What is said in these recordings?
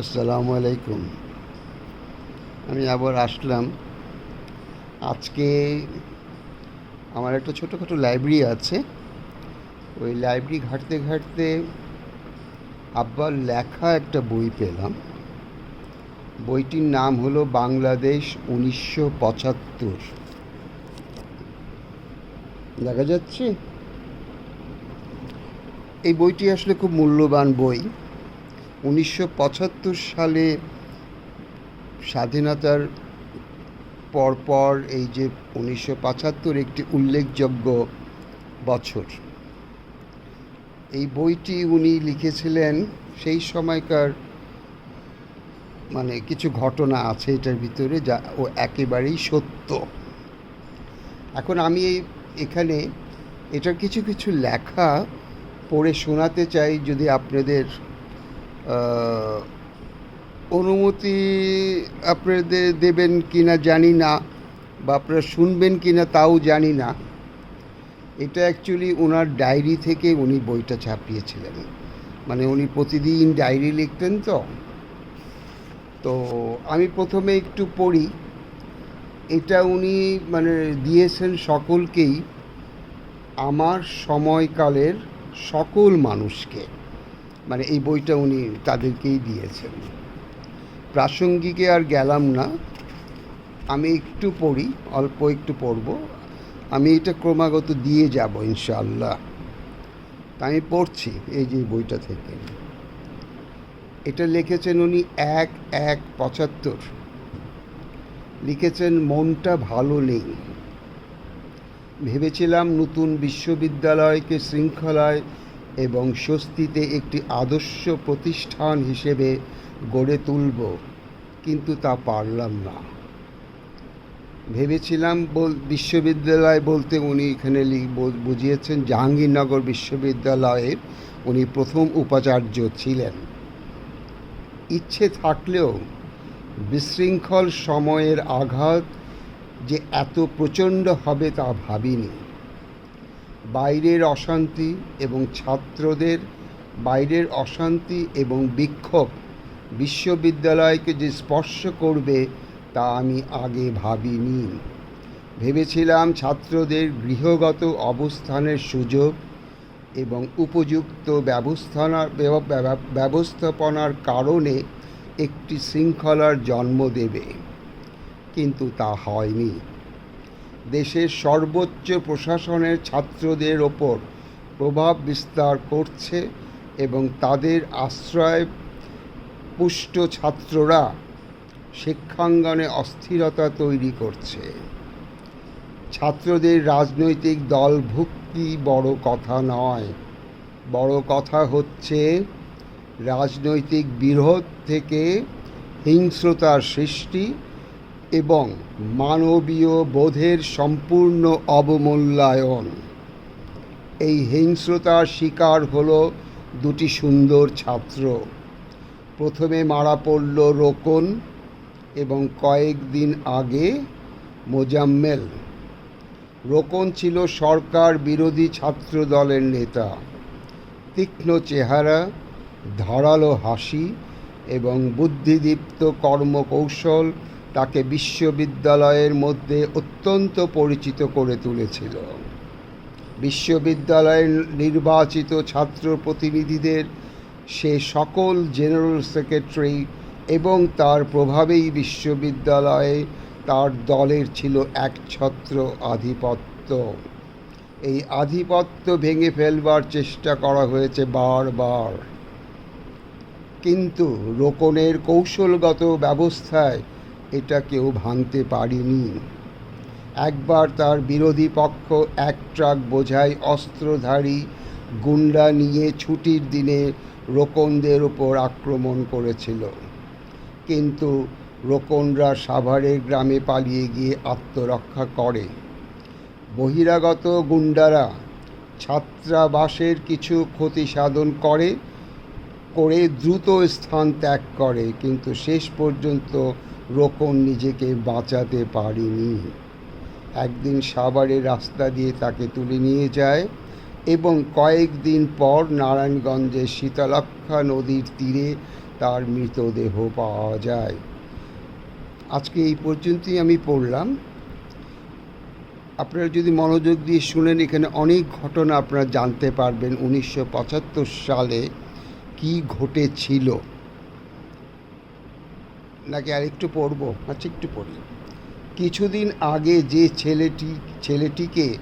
আসসালামু আলাইকুম। আমি আবার আসলাম। আজকে আমার একটা ছোটোখাটো লাইব্রেরি আছে। ওই লাইব্রেরি ঘাঁটতে ঘাঁটতে আব্বার লেখা একটা বই পেলাম। বইটির নাম হলো বাংলাদেশ উনিশশো পঁচাত্তর। দেখা যাচ্ছে? এই বইটি আসলে খুব মূল্যবান বই। উনিশশো পঁচাত্তর সালে স্বাধীনতার পরপর এই যে উনিশশো পঁচাত্তর একটি উল্লেখযোগ্য বছর। এই বইটি উনি লিখেছিলেন সেই সময়কার মানে কিছু ঘটনা আছে এটার ভিতরে যা ও একেবারেই সত্য। এখন আমি এই এখানে এটার কিছু কিছু লেখা পড়ে শোনাতে চাই যদি আপনাদের অনুমতি আপনাদের দেবেন কি না জানি না বা আপনারা শুনবেন কি না তাও জানি না। এটা অ্যাকচুয়ালি ওনার ডায়েরি থেকে উনি বইটা ছাপিয়েছিলেন। মানে উনি প্রতিদিন ডায়েরি লিখতেন তো। তো আমি প্রথমে একটু পড়ি। এটা উনি মানে দিয়েছেন সকলকেই। আমার সময়কালের সকল মানুষকে। মানে এই বইটা উনি তাদেরকেই দিয়েছেন। প্রাসঙ্গিকে আর গেলাম না। আমি একটু পড়ি, অল্প একটু পড়ব। আমি এটা ক্রমাগত দিয়ে যাব ইনশাআল্লাহ। আমি পড়ছি এই যে বইটা থেকে। এটা লিখেছেন উনি এক এক পঁচাত্তর। লিখেছেন, মনটা ভালো নেই। ভেবেছিলাম নতুন বিশ্ববিদ্যালয়কে শৃঙ্খলায় এবং স্বস্তিতে একটি আদর্শ প্রতিষ্ঠান হিসেবে গড়ে তুলব, কিন্তু তা পারলাম না। ভেবেছিলাম বল বিশ্ববিদ্যালয় বলতে উনি এখানে বুঝিয়েছেন, জাহাঙ্গীরনগর বিশ্ববিদ্যালয়ের উনি প্রথম উপাচার্য ছিলেন। ইচ্ছে থাকলেও বিশৃঙ্খল সময়ের আঘাত যে এত প্রচণ্ড হবে তা ভাবিনি। বাইরের অশান্তি এবং ছাত্রদের বাইরের অশান্তি এবং বিক্ষোভ বিশ্ববিদ্যালয়কে যে স্পর্শ করবে তা আমি আগে ভাবিনি। ভেবেছিলাম ছাত্রদের গৃহগত অবস্থানের সুযোগ এবং উপযুক্ত ব্যবস্থানার ব্যব- ব্যব- ব্যবস্থাপনার কারণে একটি শৃঙ্খলার জন্ম দেবে। কিন্তু তা হয়নি। দেশের সর্বোচ্চ প্রশাসনের ছাত্রদের ওপর প্রভাব বিস্তার করছে এবং তাদের আশ্রয় পুষ্ট ছাত্ররা শিক্ষাঙ্গনে অস্থিরতা তৈরি করছে। ছাত্রদের রাজনৈতিক দলভুক্তি বড় কথা নয়। বড় কথা হচ্ছে, রাজনৈতিক বিরোধ থেকে হিংস্রতার সৃষ্টি এবং মানবীয় বোধের সম্পূর্ণ অবমূল্যায়ন। এই হিংস্রতার শিকার হল দুটি সুন্দর ছাত্র। প্রথমে মারা পড়ল রোকন এবং কয়েকদিন আগে মোজাম্মেল। রোকন ছিল সরকার বিরোধী ছাত্র দলের নেতা। তীক্ষ্ণ চেহারা, ধারালো হাসি এবং বুদ্ধিদীপ্ত কর্মকৌশল তাকে বিশ্ববিদ্যালয়ের মধ্যে অত্যন্ত পরিচিত করে তুলেছিল। বিশ্ববিদ্যালয়ের নির্বাচিত ছাত্র প্রতিনিধিদের সে সকল জেনারেল সেক্রেটারি এবং তার প্রভাবেই বিশ্ববিদ্যালয়ে তার দলের ছিল একছত্র আধিপত্য। এই আধিপত্য ভেঙে ফেলবার চেষ্টা করা হয়েছে বারবার। কিন্তু রোকনের কৌশলগত ব্যবস্থায় এটা কেউ ভাঙতে পারেনি। একবার তার বিরোধী পক্ষ এক ট্রাক বোঝাই অস্ত্রধারী গুন্ডা নিয়ে ছুটির দিনে রোকনদের উপর আক্রমণ করেছিল। কিন্তু রোকনরা সাভারের গ্রামে পালিয়ে গিয়ে আত্মরক্ষা করে। বহিরাগত গুন্ডারা ছাত্রাবাসের কিছু ক্ষতি সাধন করে করে দ্রুত স্থান ত্যাগ করে। কিন্তু শেষ পর্যন্ত রোকন নিজেকে বাঁচাতে পারেনি। একদিন সাভারের রাস্তা দিয়ে তাকে তুলে নিয়ে যায় এবং কয়েকদিন পর নারায়ণগঞ্জের শীতলক্ষা নদীর তীরে তার মৃতদেহ পাওয়া যায়। আজকে এই পর্যন্তই আমি পড়লাম। আপনারা যদি মনোযোগ দিয়ে শুনেন, এখানে অনেক ঘটনা আপনারা জানতে পারবেন। উনিশশো পঁচাত্তর সালে কি ঘটেছিল? নাকি আরেকটু পড়ব? আচ্ছা একটু পড়ি। কিছুদিন আগে যে ছেলেটি, ছেলেটিকে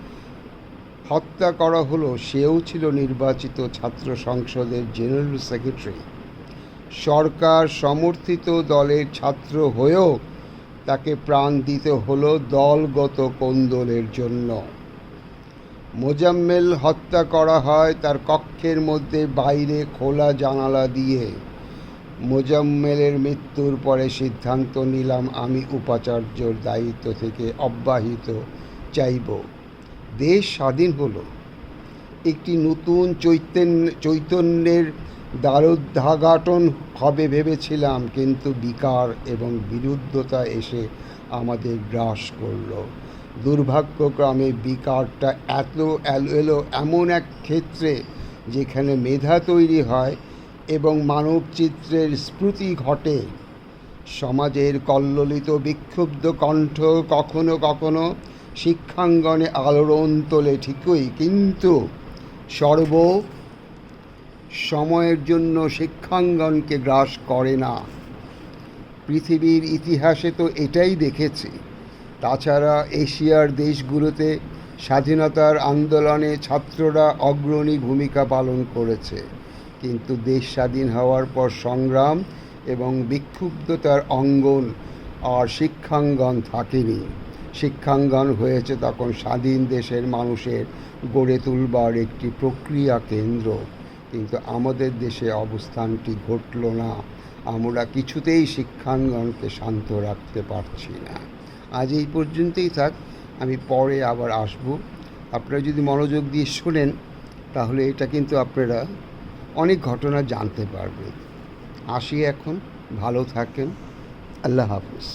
হত্যা করা হলো, সেও ছিল নির্বাচিত ছাত্র সংসদের জেনারেল সেক্রেটারি। সরকার সমর্থিত দলের ছাত্র হয়েও তাকে প্রাণ দিতে হলো দলগত কোন্দলের জন্য। মোজাম্মেল হত্যা করা হয় তার কক্ষের মধ্যে বাইরে খোলা জানালা দিয়ে। মোজাম্মেলের মৃত্যুর পরে সিদ্ধান্ত নিলাম আমি উপাচার্যর দায়িত্ব থেকে অব্যাহিত চাইব। দেশ স্বাধীন হলো। একটি নতুন চৈতন্য, চৈতন্যের দ্বারোদ্ঘাটন হবে ভেবেছিলাম, কিন্তু বিকার এবং বিরুদ্ধতা এসে আমাদের গ্রাস করল। দুর্ভাগ্যক্রমে বিকারটা এত এলো এমন এক ক্ষেত্রে যেখানে মেধা তৈরি হয় এবং মানবচিত্রের স্মৃতি ঘটে। সমাজের কল্লোলিত বিক্ষুব্ধ কণ্ঠ কখনো কখনো শিক্ষাঙ্গনে আলোড়ন তোলে ঠিকই, কিন্তু সর্ব সময়ের জন্য শিক্ষাঙ্গনকে গ্রাস করে না। পৃথিবীর ইতিহাসে তো এটাই দেখেছি। তাছাড়া এশিয়ার দেশগুলোতে স্বাধীনতার আন্দোলনে ছাত্ররা অগ্রণী ভূমিকা পালন করেছে। কিন্তু দেশ স্বাধীন হওয়ার পর সংগ্রাম এবং বিক্ষুব্ধতার অঙ্গন আর শিক্ষাঙ্গন থাকেনি। শিক্ষাঙ্গন হয়েছে তখন স্বাধীন দেশের মানুষের গড়ে তুলবার একটি প্রক্রিয়া কেন্দ্র। কিন্তু আমাদের দেশে অবস্থানটি ঘটল না। আমরা কিছুতেই শিক্ষাঙ্গনকে শান্ত রাখতে পারছি না। আজ এই পর্যন্তই থাক। আমি পরে আবার আসব। আপনারা যদি মনোযোগ দিয়ে শোনেন, তাহলে এটা কিন্তু আপনারা অনেক ঘটনা জানতে পারবে আসি এখন ভালো থাকেন আল্লাহ হাফিজ।